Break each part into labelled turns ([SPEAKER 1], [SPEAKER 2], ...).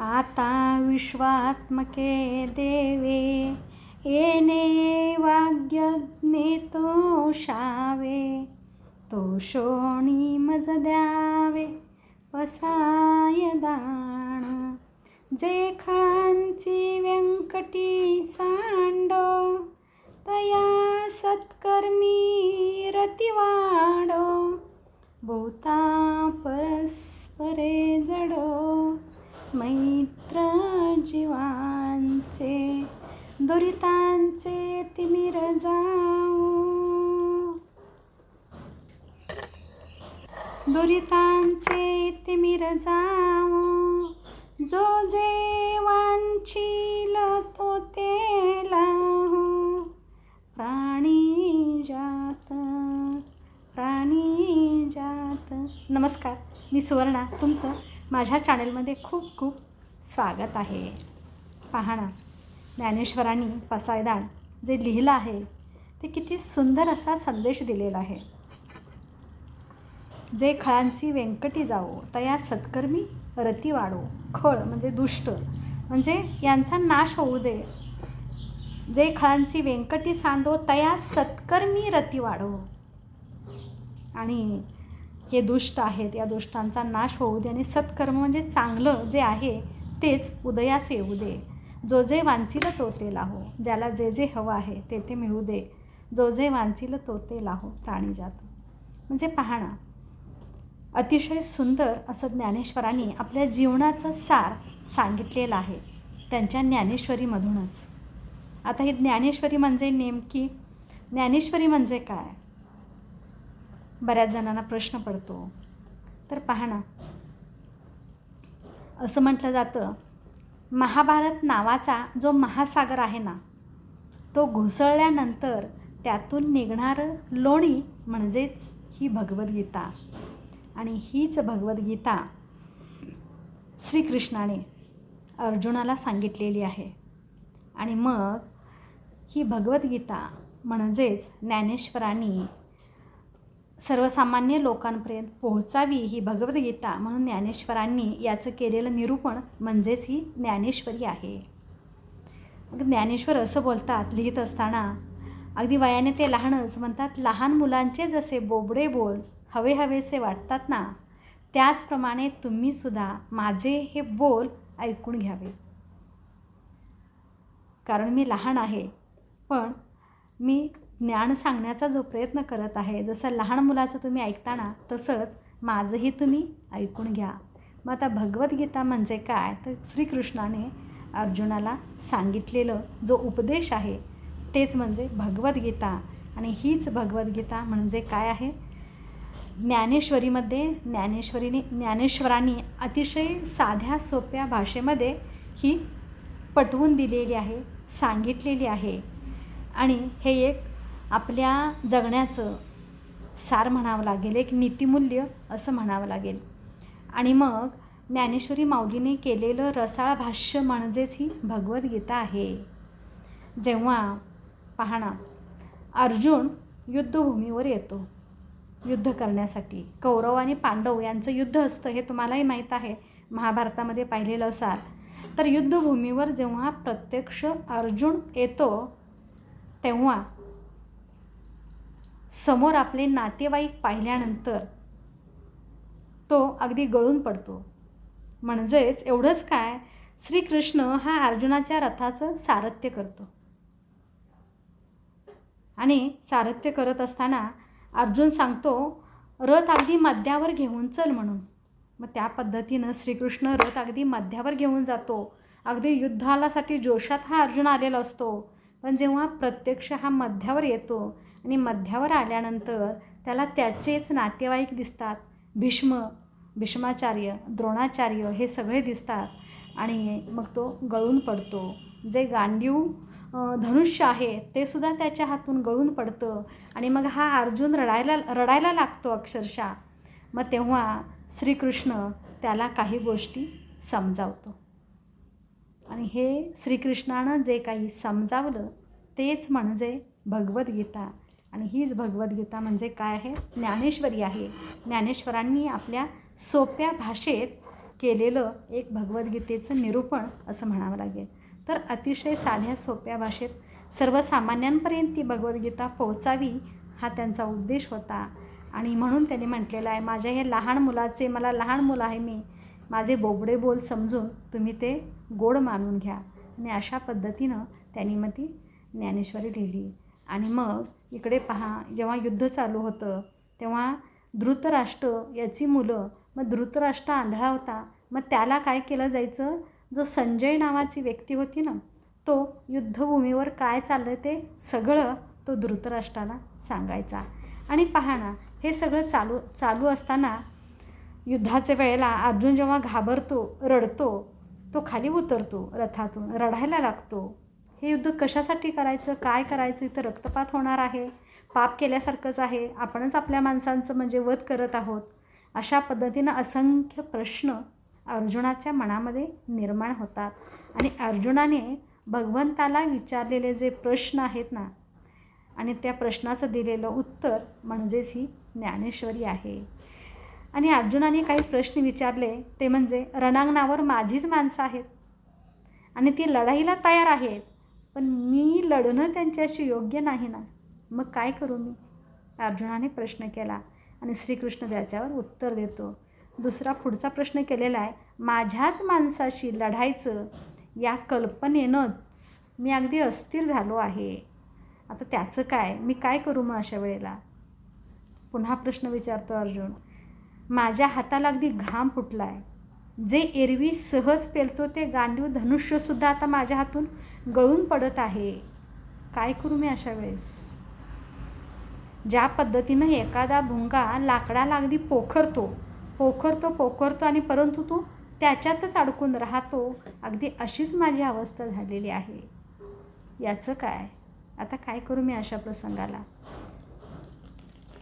[SPEAKER 1] आता विश्वात्मके देवे येणे वाग्यज्ञे तोषावे तोषोणी मज द्यावे वसाय दाण जे खळांची व्यंकटी सांडो तया सत्कर्मी रतिवाडो भूता परस्परे जडो मैत्र जीवांचे दुरितांचे तिमिर जाऊ दुरितांचे तिमिर जाऊ जो जे वांछील तो ते लाहो. प्राणी जात प्राणी जात. नमस्कार मी सुवर्णा तुमचं? माझ्या चॅनलमध्ये खूप खूप स्वागत आहे. पहा ना ज्ञानेश्वरांनी पसायदान जे लिहिलं आहे ते किती सुंदर असा संदेश दिलेला आहे. जे खळांची व्यंकटी जाओ तया सत्कर्मी रती वाढो. खळ म्हणजे दुष्ट म्हणजे यांचा नाश होऊ दे. जे खळांची व्यंकटी सांडो तया सत्कर्मी रती वाढो. आणि हे दुष्ट आहेत या दुष्टांचा नाश होऊ दे आणि सत्कर्म म्हणजे चांगलं जे आहे तेच उदयास येऊ दे. जो जे वांचिल तो ते लाहो. ज्याला जे जे हवं आहे ते ते मिळू दे. जो जे वांचिल तो ते लाहो प्राणीजात म्हणजे पाहणा अतिशय सुंदर असं ज्ञानेश्वरांनी आपल्या जीवनाचं सार सांगितलेला आहे त्यांच्या ज्ञानेश्वरीमधूनच. आता ही ज्ञानेश्वरी म्हणजे नेमकी ज्ञानेश्वरी म्हणजे काय? बऱ्याच जणांना प्रश्न पडतो. तर पहा ना. असं म्हटलं जातं महाभारत नावाचा जो महासागर आहे ना तो घुसळल्यानंतर त्यातून निघणारं लोणी म्हणजेच ही भगवद्गीता. आणि हीच भगवद्गीता श्रीकृष्णाने अर्जुनाला सांगितलेली आहे. आणि मग ही भगवद्गीता म्हणजेच ज्ञानेश्वरांनी सर्वसामान्य लोकांपर्यंत पोहोचावी ही भगवद्गीता म्हणून ज्ञानेश्वरांनी याचं केलेलं निरूपण म्हणजेच ही ज्ञानेश्वरी आहे. मग ज्ञानेश्वर असं बोलतात लिहित असताना अगदी वयाने ते लहानच म्हणतात लहान मुलांचे जसे बोबडे बोल हवे हवेसे वाटतात ना त्याचप्रमाणे तुम्हीसुद्धा माझे हे बोल ऐकून घ्यावे. कारण मी लहान आहे पण मी ज्ञान सांगण्याचा जो प्रयत्न करत आहे जसं लहान मुलाचं तुम्ही ऐकताना तसंच माझंही तुम्ही ऐकून घ्या. मग आता भगवद्गीता म्हणजे काय? तर श्रीकृष्णाने अर्जुनाला सांगितलेलं जो उपदेश आहे तेच म्हणजे भगवद्गीता. आणि हीच भगवद्गीता म्हणजे काय आहे? ज्ञानेश्वरीमध्ये ज्ञानेश्वरीने ज्ञानेश्वरांनी अतिशय साध्या सोप्या भाषेमध्ये ही पटवून दिलेली आहे सांगितलेली आहे. आणि हे एक आपल्या जगण्याचं सार म्हणावं लागेल एक नीतिमूल्य असं म्हणावं लागेल. आणि मग ज्ञानेश्वरी माऊलीने केलेलं रसाळ भाष्य म्हणजेच ही भगवद्गीता आहे. जेव्हा पाहणा अर्जुन युद्धभूमीवर येतो युद्ध करण्यासाठी. कौरव आणि पांडव यांचं युद्ध असतं हे तुम्हालाही माहीत आहे महाभारतामध्ये पाहिलेलं असाल तर युद्धभूमीवर जेव्हा प्रत्यक्ष अर्जुन येतो तेव्हा समोर आपले नातेवाईक पाहिल्यानंतर तो अगदी गळून पडतो. म्हणजेच एवढंच काय श्रीकृष्ण हा अर्जुनाच्या रथाचं सारथ्य करतो. आणि सारथ्य करत असताना अर्जुन सांगतो रथ अगदी मध्यावर घेऊन चल म्हणून. मग त्या पद्धतीनं श्रीकृष्ण रथ अगदी मध्यावर घेऊन जातो. अगदी युद्धालासाठी जोशात हा अर्जुन आलेला असतो. पण जेव्हा प्रत्यक्ष हा मध्यावर येतो आणि मध्यावर आल्यानंतर त्याला त्याचेच नातेवाईक दिसतात. भीष्म भीष्माचार्य द्रोणाचार्य हे सगळे दिसतात आणि मग तो गळून पडतो. जे गांडीव धनुष्य आहे ते सुद्धा त्याच्या हातून गळून पडतं आणि मग हा अर्जुन रडायला रडायला लागतो अक्षरशः. मग तेव्हा श्रीकृष्ण त्याला काही गोष्टी समजावतो. आणि हे श्रीकृष्णानं जे काही समजावलं तेच म्हणजे भगवद्गीता. आणि हीच भगवद्गीता म्हणजे काय आहे? ज्ञानेश्वरी आहे. ज्ञानेश्वरांनी आपल्या सोप्या भाषेत केलेलं एक भगवद्गीतेचं निरूपण असं म्हणावं लागेल. तर अतिशय साध्या सोप्या भाषेत सर्वसामान्यांपर्यंत ती भगवद्गीता पोहोचावी हा त्यांचा उद्देश होता. आणि म्हणून त्यांनी म्हटलेलं आहे माझ्या हे लहान मुलाचे मला लहान मुलं आहे मी. माझे बोबडे बोल समजून तुम्ही ते गोड मानून घ्या. आणि अशा पद्धतीनं त्यांनी मग ती ज्ञानेश्वरी लिहिली. आणि मग इकडे पहा जेव्हा युद्ध चालू होतं तेव्हा धृतराष्ट्र याची मुलं मग धृतराष्ट्र आंधळा होता. मग त्याला काय केलं जायचं? जो संजय नावाची व्यक्ती होती ना तो युद्धभूमीवर काय चाललं ते सगळं तो धृतराष्ट्राला सांगायचा. आणि पहा ना हे सगळं चालू चालू असताना युद्धाच्या वेळेला अर्जुन जेव्हा घाबरतो रडतो तो खाली उतरतो रथातून रडायला लागतो. हे युद्ध कशासाठी करायचं काय करायचं इथं रक्तपात होणार आहे पाप केल्यासारखंच आहे आपणच आपल्या माणसांचं म्हणजे वध करत आहोत अशा पद्धतीनं असंख्य प्रश्न अर्जुनाच्या मनामध्ये निर्माण होतात. आणि अर्जुनाने भगवंताला विचारलेले जे प्रश्न आहेत ना आणि त्या प्रश्नाचं दिलेलं उत्तर म्हणजेच ही ज्ञानेश्वरी आहे. आणि अर्जुनाने काही प्रश्न विचारले. ते म्हणजे रणांगणावर माझीच माणसं आहेत. आणि ती लढाईला तयार आहेत. पण मी लढणं त्यांच्याशी योग्य नाही ना. मग काय करू मी? अर्जुनाने प्रश्न केला आणि श्रीकृष्ण त्याच्यावर उत्तर देतो. दुसरा पुढचा प्रश्न केलेला आहे माझ्याच माणसाशी लढायचं या कल्पनेनंच मी अगदी अस्थिर झालो आहे. आता त्याचं काय? मी काय करू मग अशा वेळेला? पुन्हा प्रश्न विचारतो अर्जुन. माझ्या हाताला अगदी घाम फुटला आहे जे एरवी सहज पेलतो ते गांडीव धनुष्यसुद्धा आता माझ्या हातून गळून पडत आहे. काय करू मी अशा वेळेस? ज्या पद्धतीनं एखादा भुंगा लाकडाला अगदी पोखरतो पोखरतो पोखरतो आणि परंतु तो त्याच्यातच अडकून राहतो अगदी अशीच माझी अवस्था झालेली आहे. याचं काय? आता काय करू मी अशा प्रसंगाला?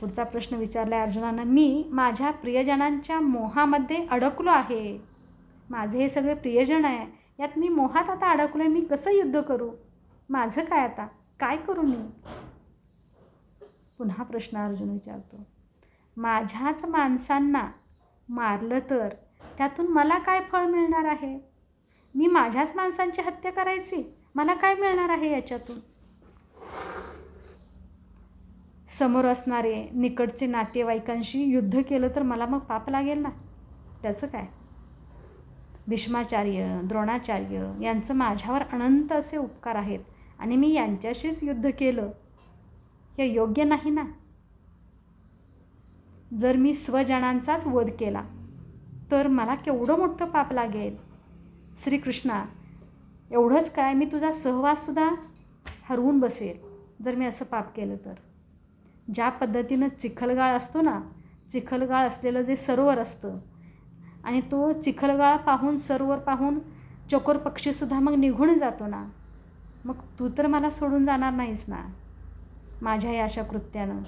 [SPEAKER 1] पुढचा प्रश्न विचारला अर्जुनानं मी माझ्या प्रियजनांच्या मोहामध्ये अडकलो आहे. माझे हे सगळे प्रियजन आहे. यात मी मोहात आता अडकलो आहे मी कसं युद्ध करू? माझं काय आता? काय करू मी? पुन्हा प्रश्न अर्जुन विचारतो माझ्याच माणसांना मारलं तर त्यातून मला काय फळ मिळणार आहे? मी माझ्याच माणसांची हत्या करायची? मला काय मिळणार आहे याच्यातून? समोर असणारे निकटचे नातेवाईकांशी युद्ध केलं तर मला मग पाप लागेल ना? त्याचं काय? भीष्माचार्य द्रोणाचार्य यांचं माझ्यावर अनंत असे उपकार आहेत आणि मी यांच्याशीच युद्ध केलं. हे योग्य नाही ना? जर मी स्वजनांचाच वध केला तर मला केवढं मोठं पाप लागेल? श्रीकृष्णा एवढंच काय? मी तुझा सहवाससुद्धा हरवून बसेल जर मी असं पाप केलं तर. ज्या पद्धतीनं चिखलगाळ असतो ना चिखलगाळ असलेलं जे सरोवर असतं आणि तो चिखलगाळ पाहून सरोवर पाहून चकोर पक्षीसुद्धा मग निघून जातो ना. मग तू तर मला सोडून जाणार नाहीस ना माझ्या या अशा कृत्यानं.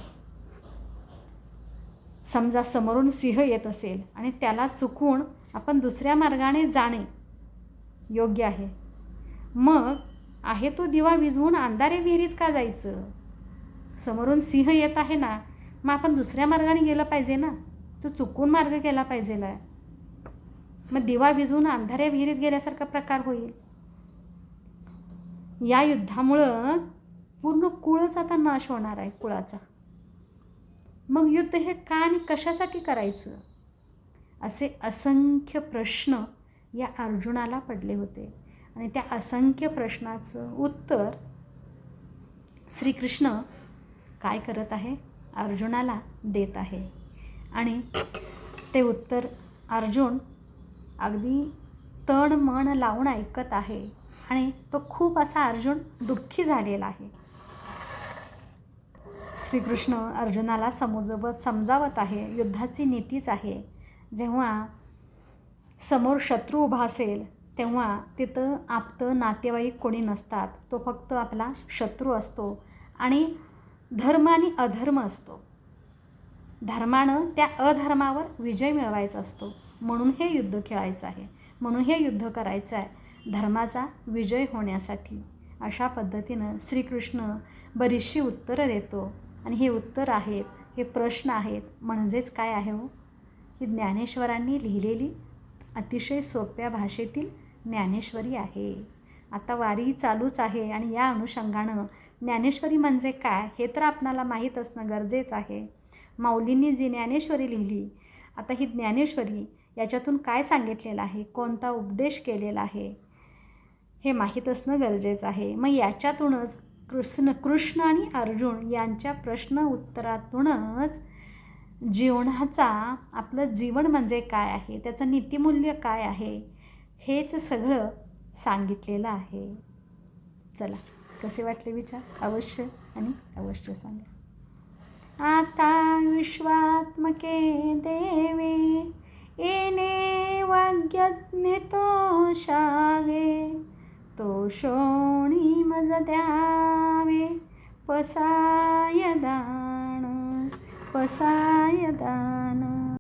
[SPEAKER 1] समजा समोरून सिंह येत असेल आणि त्याला चुकून आपण दुसऱ्या मार्गाने जाणे योग्य आहे. मग आहे तो दिवा विझवून अंधारे विहिरीत का जायचं? समोरून सिंह येत आहे ना मग आपण दुसऱ्या मार्गाने गेलं पाहिजे ना? तो चुकून मार्ग केला पाहिजेला मग दिवा विझवून अंधाऱ्या विहिरीत गेल्यासारखा प्रकार होईल. या युद्धामुळं पूर्ण कुळच आता नाश होणार आहे कुळाचा. मग युद्ध हे का आणि कशासाठी करायचं? असे असंख्य प्रश्न या अर्जुनाला पडले होते. आणि त्या असंख्य प्रश्नाचं उत्तर श्रीकृष्ण काय करत आहे? अर्जुनाला देत आहे. आणि ते उत्तर अर्जुन अगदी तण मन लावून ऐकत आहे आणि तो खूप असा अर्जुन दुःखी झालेला आहे. श्रीकृष्ण अर्जुनाला समजवत समजावत आहे. युद्धाची नीतीच आहे. जेव्हा समोर शत्रू उभा असेल तेव्हा तिथं आपतं नातेवाईक कोणी नसतात. तो फक्त आपला शत्रू असतो. आणि धर्म आणि अधर्म असतो. धर्मानं त्या अधर्मावर विजय मिळवायचा असतो. म्हणून हे युद्ध खेळायचं आहे. म्हणून हे युद्ध करायचं आहे. धर्माचा विजय होण्यासाठी. अशा पद्धतीनं श्रीकृष्ण बरीचशी उत्तरं देतो. आणि हे उत्तर आहेत हे प्रश्न आहेत. म्हणजेच काय आहे हो? ही ज्ञानेश्वरांनी लिहिलेली अतिशय सोप्या भाषेतील ज्ञानेश्वरी आहे. आता वारी चालूच आहे आणि या अनुषंगानं ज्ञानेश्वरी म्हणजे काय हे तर आपणाला माहीत असणं गरजेचं आहे. माऊलींनी जी ज्ञानेश्वरी लिहिली आता ही ज्ञानेश्वरी याच्यातून काय सांगितलेलं आहे? कोणता उपदेश केलेला आहे? हे माहीत असणं गरजेचं आहे. मग याच्यातूनच कृष्ण कृष्ण आणि अर्जुन यांच्या प्रश्न उत्तरातूनच जीवनाचा आपलं जीवन म्हणजे काय आहे? त्याचं नीतिमूल्य काय आहे? हेच सगळं सांगितलेलं आहे. चला. कसे वाटले विचार? अवश्य आणि अवश्य सांगा. आता विश्वात्मके देवे येणे वाग्यज्ञ तो शागे तो शोणी मज द्यावे. पसाय दान पसाय दान.